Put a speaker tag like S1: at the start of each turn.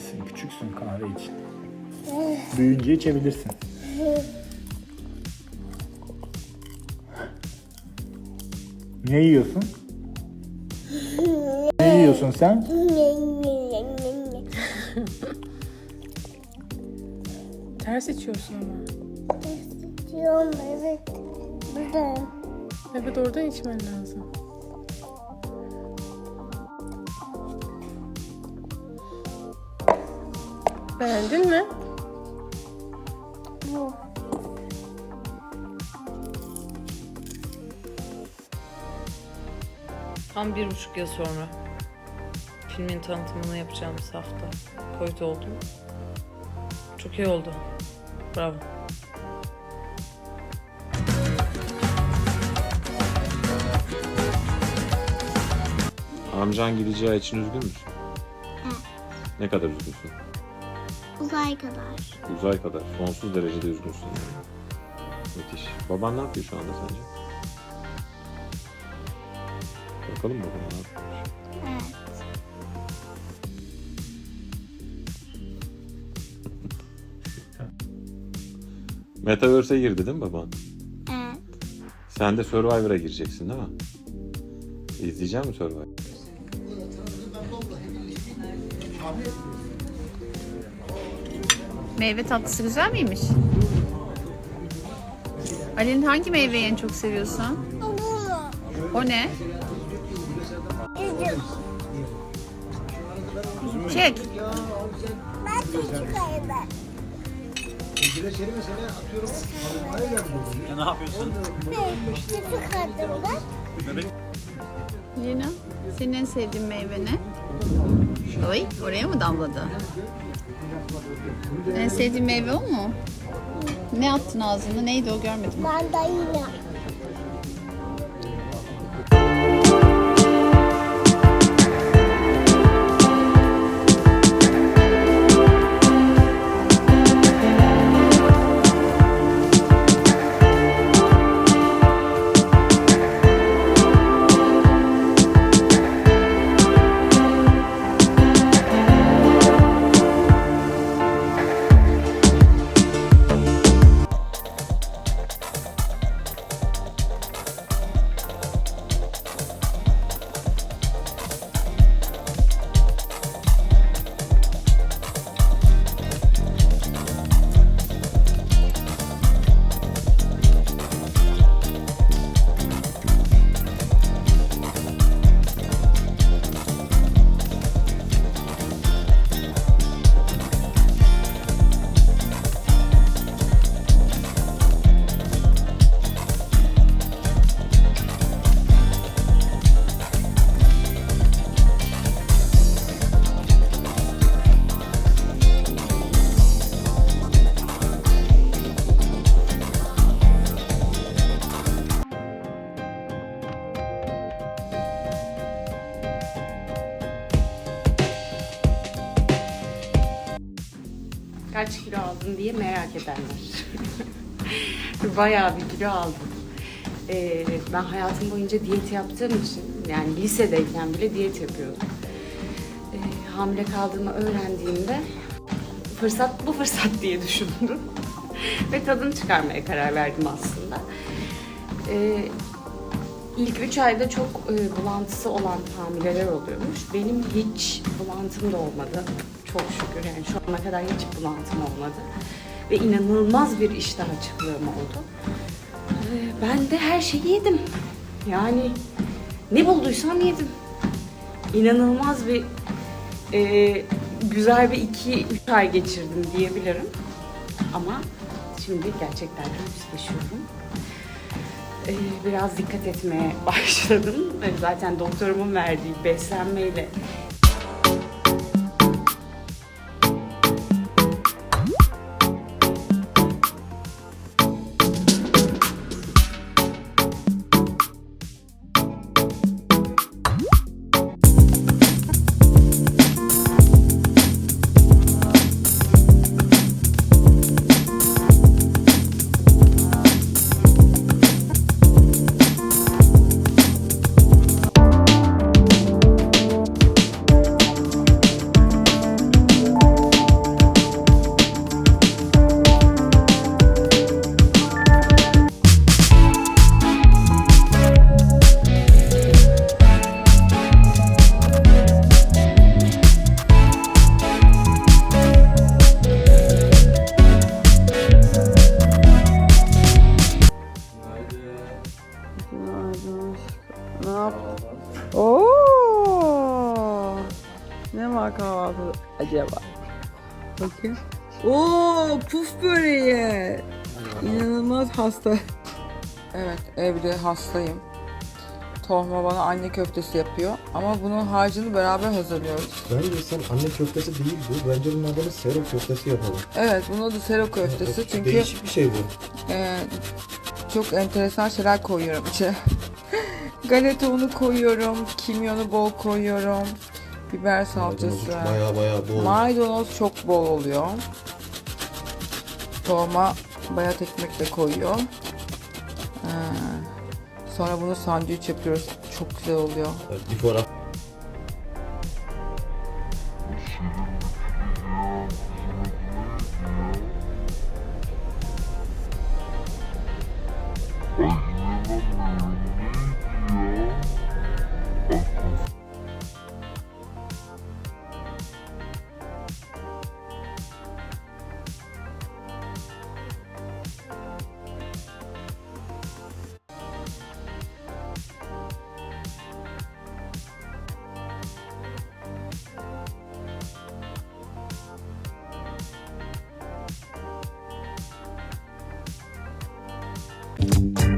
S1: içemezsin. Küçüksün kahve için. Büyüyünce içebilirsin. Ne yiyorsun? Ne yiyorsun sen?
S2: Ters içiyorsun ama.
S3: Diyorum evet. Buradayım.
S2: Evet oradan içmen lazım. Beğendin mi?
S3: Bu.
S4: Tam bir buçuk yıl sonra filmin tanıtımını yapacağımız hafta Covid oldu. Çok iyi oldu. Bravo.
S5: Amcan gideceği için üzgün müsün? Ne kadar üzgünsün?
S3: Uzay kadar.
S5: Uzay kadar. Sonsuz derecede üzgünsün yani. Müthiş. Baban ne yapıyor şu anda sence? Bakalım bakalım ne yapıyor.
S3: Evet.
S5: Metaverse'e girdi değil mi baban?
S3: Evet.
S5: Sen de Survivor'a gireceksin değil mi? İzleyecek misin Survivor?
S6: Meyve tatlısı güzel miymiş? Ali'nin hangi meyveyi en çok seviyorsun? O ne?
S3: Üzüm.
S6: Çek.
S3: Ben çocuk ayıbım. Ne? Çocuk adımda.
S6: Lina, senin en sevdiğin meyve ne? Oy, oraya mı damladı? En sevdiğin meyve o mu? Ne attın ağzına? Neydi o görmedim.
S3: Mandalina.
S7: Aldın diye merak edenler. Bayağı bir kilo aldım. Ee, ben hayatım boyunca diyet yaptığım için yani lisedeyken bile diyet yapıyordum. Ee, hamile kaldığımı öğrendiğimde fırsat bu fırsat diye düşündüm. Ve tadını çıkarmaya karar verdim aslında. Ee, İlk 3 ayda çok e, bulantısı olan hamileler oluyormuş. Benim hiç bulantım da olmadı. Çok şükür yani şu ana kadar hiç bulantım olmadı. Ve inanılmaz bir iştah açıklığım oldu. E, ben de her şeyi yedim. Yani ne bulduysam yedim. İnanılmaz bir e, güzel bir 2-3 ay geçirdim diyebilirim. Ama şimdi gerçekten yüzleşiyorum. Ee, biraz dikkat etmeye başladım. Ee, Zaten doktorumun verdiği beslenmeyle kalmış. Ne yap? Ne var kahvaltıda acaba? Bakayım.
S8: Oo, puf böreği. İnanılmaz hasta. Evet, evde hastayım. Tohma bana anne köftesi yapıyor. Ama bunun harcını beraber hazırlıyoruz.
S1: Bence sen anne köftesi değil bu. Bence bunun adını sero köftesi yapalım.
S8: Evet, bunun adı sero köftesi. Evet, çünkü
S1: değişik bir şey bu.
S8: E, çok enteresan şeyler koyuyorum içine. Galeta unu koyuyorum, kimyonu bol koyuyorum, biber salçası.
S1: Baya baya bol.
S8: Maydanoz çok bol oluyor. Tohuma bayat ekmek de koyuyor. Ee, sonra bunu sandviç yapıyoruz. Çok güzel oluyor.
S1: Before after.
S3: Bye.